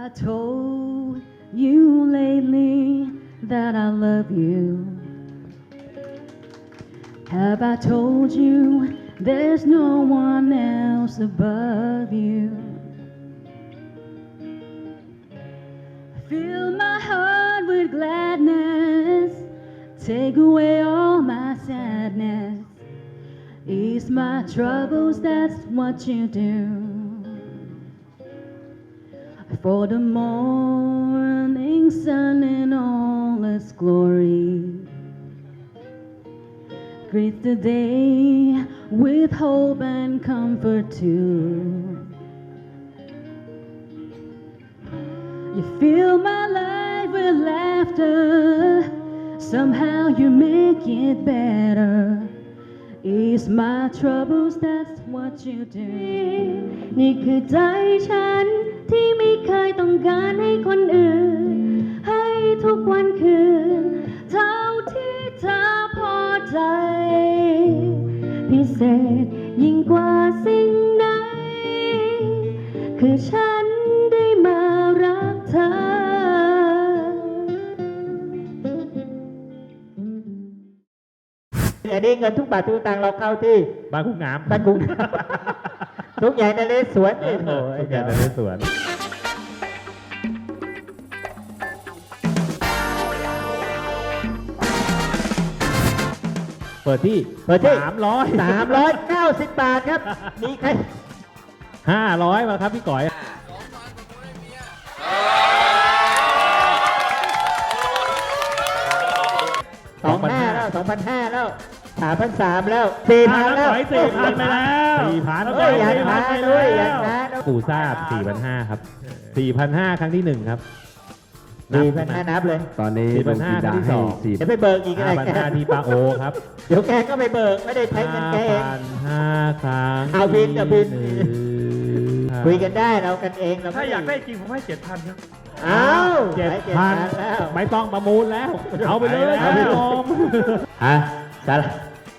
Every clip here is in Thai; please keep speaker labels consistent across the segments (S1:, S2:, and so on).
S1: I told you lately that I love you? Have I told you there's no one else above you? Fill my heart with gladness, take away all my sadness. Ease my troubles, that's what you do for the morning sun in all its glory. Greet the day with hope and comfort too. You fill my life with laughter. Somehow you make it better. Ease my troubles, that's what you do. 你可在ฉัน การให้คนอื่น ให้ทุกวันคืน เท่าที่เธอพอใจ พิเศษยิ่งกว่าสิ่งไหนคือฉันได้มารักเธอ
S2: อันนี้เงินทุกบาททุกสตังค์เราเข้าที่
S3: บางกุ้งงาม
S2: บ้านกรุง ทุกอย่างในเลสวนนี่โถ
S3: ทุกอย่างในสวน เปิดที่
S2: เปิดที่
S3: สามร้อย
S2: สามร้อยเก้าสิบบาทครับ มีใคร
S3: ห้าร้อยมาครับพี่ก๋อย
S2: สองห้าแล้วสองพันห้าแล้วสามพันสามแล้วสี่พันแล้ว
S3: สี่พันไปแล้วสี่พัน
S2: เฮ้ยอย่างช้าด้วยอย่างช้า
S3: กูทราบสี่พันห้าครับสี่พันห้าครั้งที่หนึ่งครับ
S2: สี่พันห้านับเลย
S4: ตอนนี้
S3: สี่พั
S4: ลุ
S3: น
S4: ง
S3: ห้า
S4: จิดา
S3: ที่ส
S4: ให้
S3: อง
S4: สี่
S2: เดี๋ยวไปเบิกอีกอะไร
S3: ห้าพัน
S2: แก
S3: ห้าที่ปาโอครับ
S2: เดี๋ยวแกก็ไปเบิกไม่ได้ใช้เงินแกเอง
S3: ห้าพันห้าครั้ง
S2: เอาบินเอาบิน
S3: ที่หง
S2: คุยกันได้เรากันเองเรา
S5: ถ้าอยากได้จริงผมให้เจ็ดพันครับ
S2: อ้าว
S3: เจ็ด
S2: ให้
S3: พัน
S2: แล้ว
S3: ไม่ต้องประมูลแล้ว เอาไปเลย
S2: เอาไปเลย
S3: ยอม
S2: ฮะสารา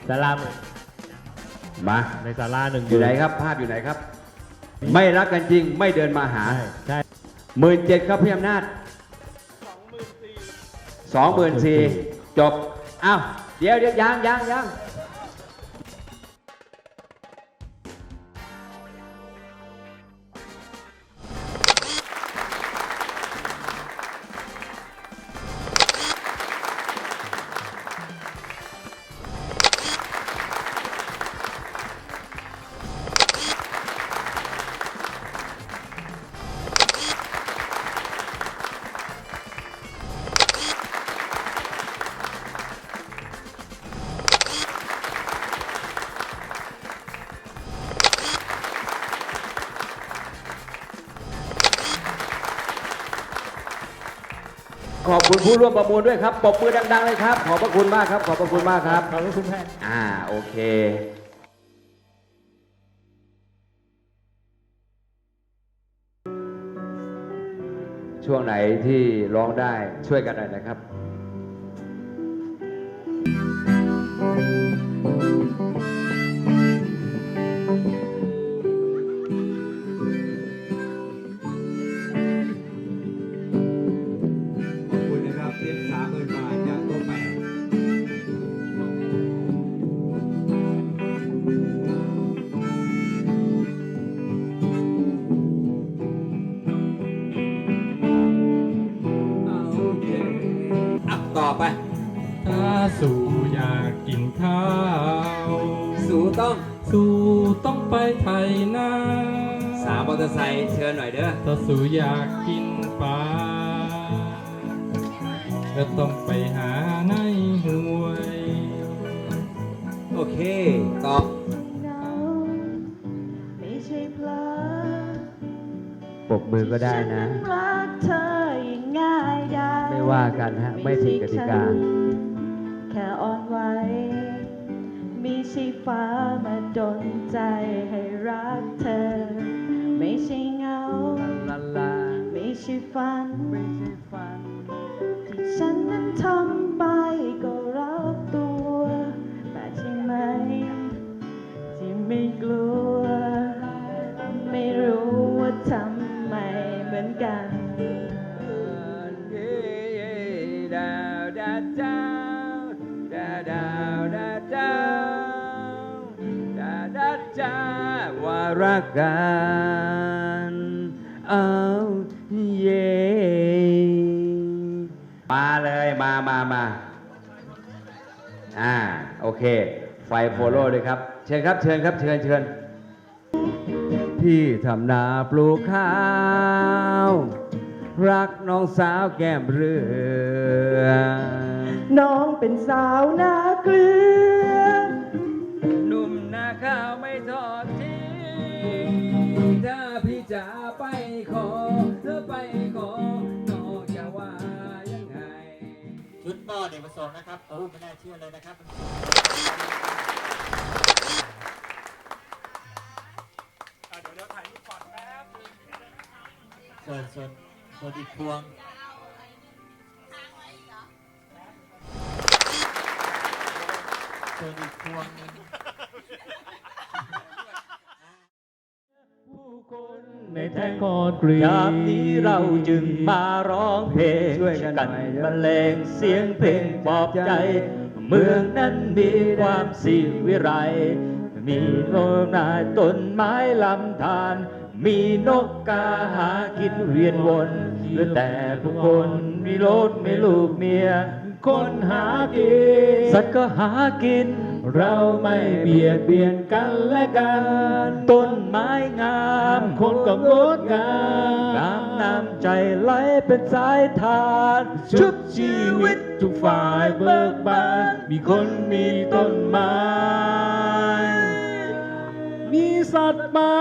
S2: สารา
S4: มา
S3: ในศาลาหนึ่ง
S4: อยู่ไหนครับ ภาพอยู่ไหนครับ ไม่รักกันจริงไม่เดินมาหา
S3: ใช่ใช่
S4: หมื่นเจ็ดครับพี่อำนาจ สองหมื่นสี่จบ อ้าว เดี๋ยวเดี๋ยวยังยังยัง ขอบคุณผู้ร่วมประมูลด้วยครับปรบมือดังๆเลยครับ ขอบพระคุณมากครับ ขอบพระคุณมากครับ
S2: ขอบคุณแม่
S4: อ่าโอเคช่วงไหนที่ร้องได้ช่วยกันหน่อยนะครับ
S6: สู่อ
S5: ยากกินข้าว
S6: สูต้อง
S5: สู่ต้องไปไทยนา
S6: สามมอเตอร์ไซค์เชิญหน่อยเด้อ
S5: ถ้าสู่อยากกินปลา ก็ต้องไปหาในห้วย
S6: โอเคต่อ
S1: ไม่ใช่เพลอ
S4: ปรบมือก็ได้นะ
S1: ฉัรักเธออย่างง่ายดาย
S4: ไม่ว่ากันฮะ ไม่ผิดกติกา
S1: ที่ฟ้ามาดนใจให้รักเธอ ไม่ใช่เงา
S4: ลาลา
S1: ไม่ใช่ฝัน รักกัน
S7: เอาเย่มาเลยมามามาอ่าโอเค ไฟโพโล่ด้วยครับ เชิญครับเชิญครับเชิญเชิญพี่ทำนาปลูกข้าว รักน้องสาวแก้มเรือ
S4: น้องเป็นสาวนาเกลือ ชุดหม้อเด็กผสมนะครับโอ้ไม่น่าเชื่อเลยนะครับส่วนส่วนส่วนอีกพวงส่วนอีกพวงหนึง
S3: ในแท่งคอนกรีต
S7: ยามนี้เราจึงมาร้องเพลงช่วยกันบรรเลงเสียงเพลงปลอบใจ เมืองนั้นมีความสีวิไลมีโนนายต้นไม้ลำธารมีนกกาหากินเวียนวนเหลือแต่ผู้คนมีรถมีลูกเมีย
S3: คนหากิน
S7: สัตว์ก็หากิน
S3: เราไม่เบียดเบียนกันและกัน
S7: ต้นไม้งาม
S3: คนก็งดงาม
S7: น้ำน้ำใจไหลเป็นสายทาน
S3: ชุบชีวิตทุกฝ่ายเบิกบาน มีคนมีต้นไม้ มีสัตว์มา